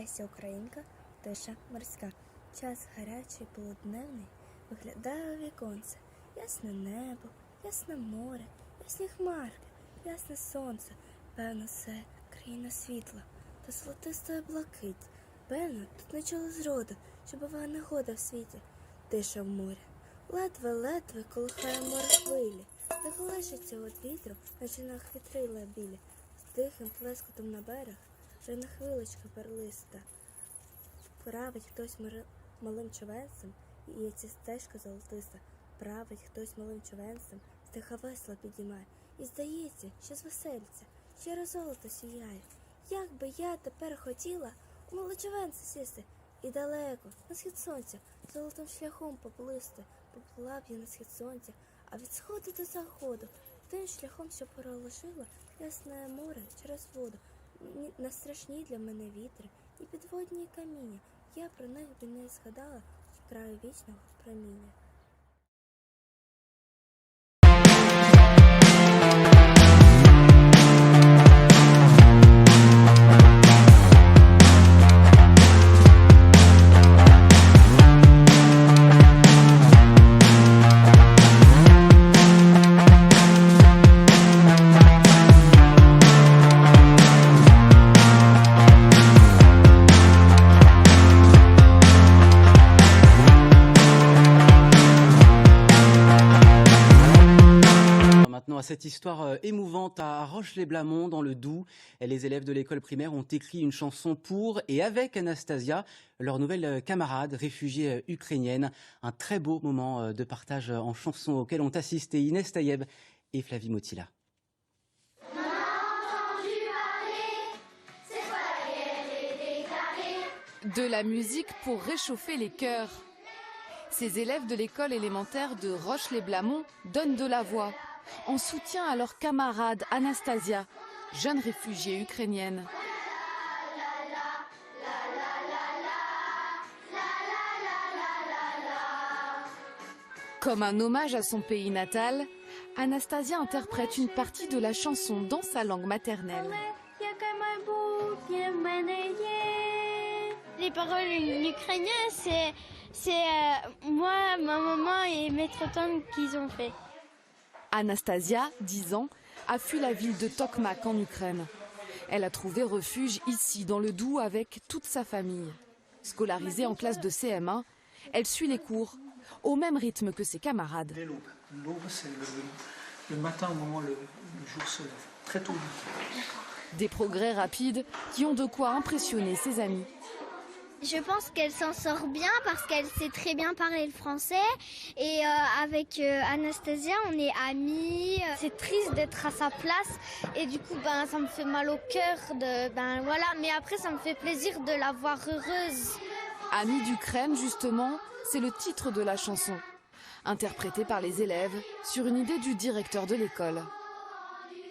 Леся Українка, тиша морська. Час гарячий полудневний виглядає віконце. Ясне небо, ясне море, ясні хмарки, ясне сонце. Певно, це країна світла та золотистої блакить. Певно, тут не чули зроду, що буває негода в світі. Тиша в морі. Ледве-ледве колихає море хвилі, та колишиться від вітру, наче на хвітрила білі, з тихим плескотом на берег, жирна хвилочка перлиста. Править хтось малим човенцем, і ця стежка золотиста. Править хтось малим човенцем, стиха весла підіймає. І здається, що з весельця щиро золото сіяє. Як би я тепер хотіла у малочовенце сісти і далеко, на схід сонця, золотим шляхом поплисти, поплила б я на схід сонця, а від сходу до заходу, тим шляхом, що проложила ясне море через воду. Ні- Не страшні для мене вітри і підводні каміння. Я про них би не згадала в краю вічного проміння. À cette histoire euh, émouvante à Roche-les-Blamont dans le Doubs. Les élèves de l'école primaire ont écrit une chanson pour et avec Anastasia, leur nouvelle euh, camarade réfugiée euh, ukrainienne. Un très beau moment de partage en chanson auquel ont assisté Inès Taïeb et Flavie Motila. De la musique pour réchauffer les cœurs. Ces élèves de l'école élémentaire de Roche-les-Blamont donnent de la voix en soutien à leur camarade Anastasia, jeune réfugiée ukrainienne. Comme un hommage à son pays natal, Anastasia interprète une partie de la chanson dans sa langue maternelle. Les paroles ukrainiennes, c'est euh, moi, ma maman et maître Tom qu'ils ont fait. Anastasia, 10 ans, a fui la ville de Tokmak en Ukraine. Elle a trouvé refuge ici, dans le Doubs, avec toute sa famille. Scolarisée en classe de CM1, elle suit les cours, au même rythme que ses camarades. L'aube. L'aube, c'est le, le matin au moment où le, le jour se lève. Très tôt. Des progrès rapides qui ont de quoi impressionner ses amis. Je pense qu'elle s'en sort bien parce qu'elle sait très bien parler le français. Et euh, avec euh, Anastasia, on est amis. C'est triste d'être à sa place. Et du coup, ben, ça me fait mal au cœur. Ben, voilà. Mais après, ça me fait plaisir de la voir heureuse. Amis d'Ukraine, justement, c'est le titre de la chanson. Interprétée par les élèves sur une idée du directeur de l'école.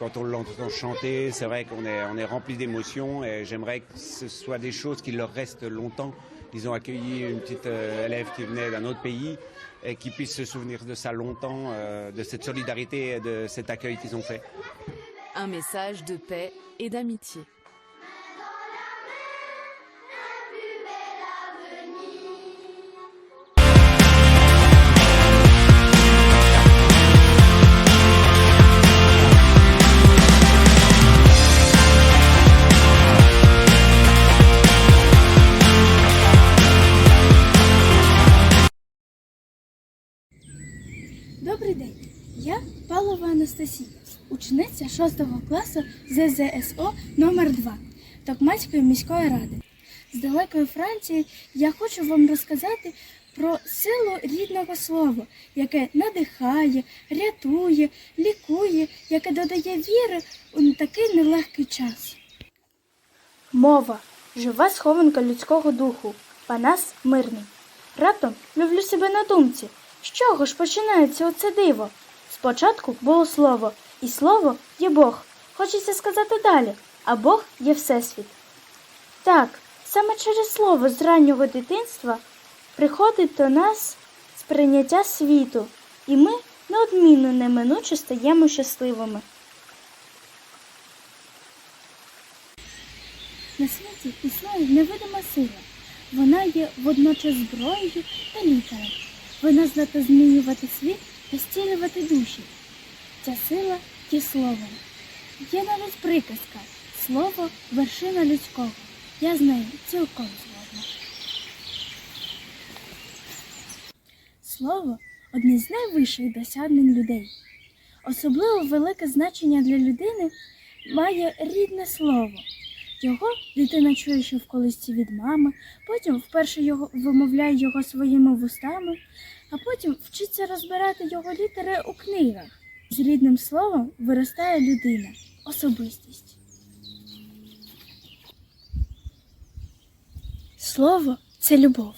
Quand on l'entend chanter, c'est vrai qu'on est, rempli d'émotions et j'aimerais que ce soit des choses qui leur restent longtemps. Ils ont accueilli une petite euh, élève qui venait d'un autre pays et qui puisse se souvenir de ça longtemps, euh, de cette solidarité et de cet accueil qu'ils ont fait. Un message de paix et d'amitié. 6 класу ЗЗСО номер 2 Токмацької міської ради. З далекої Франції я хочу вам розказати про силу рідного слова, яке надихає, рятує, лікує, яке додає віри у такий нелегкий час. Мова жива схованка людського духу, Панас мирний. Раптом люблю себе на думці. З чого ж починається оце диво? Спочатку було слово, і слово є Бог. Хочеться сказати далі, а Бог є Всесвіт. Так, саме через слово з раннього дитинства приходить до нас сприйняття світу, і ми неодмінно неминуче стаємо щасливими. На світі існує невидима сила. Вона є водночас зброєю та лікарем. Вона здатна змінювати світ та зцілювати душі. Ця сила є словом. Є навіть приказка слово вершина людського. Я з нею цілком згодна. Слово одне з найвищих досягнень людей. Особливо велике значення для людини має рідне слово. Його дитина чує ще в колисці від мами, потім вперше його вимовляє його своїми вустами, а потім вчиться розбирати його літери у книгах. З рідним словом виростає людина, особистість. Слово це любов.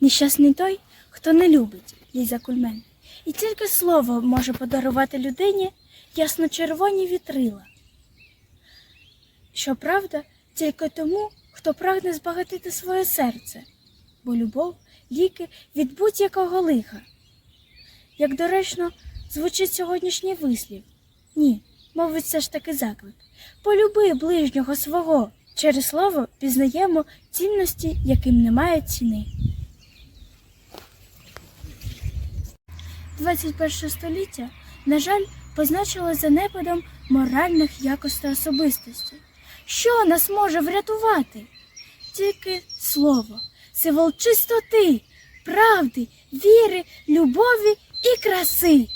Нещасний той, хто не любить Ліза Кульмен. І тільки слово може подарувати людині ясно-червоні вітрила. Щоправда, тільки тому, хто прагне збагатити своє серце, бо любов ліки від будь-якого лиха. Як доречно звучить сьогоднішній вислів. Ні, мовить все ж таки заклик. Полюби ближнього свого. Через слово пізнаємо цінності, яким немає ціни. 21 століття, на жаль, позначило занепадом моральних якостей особистості. Що нас може врятувати? Тільки слово, символ чистоти, правди, віри, любові і краси.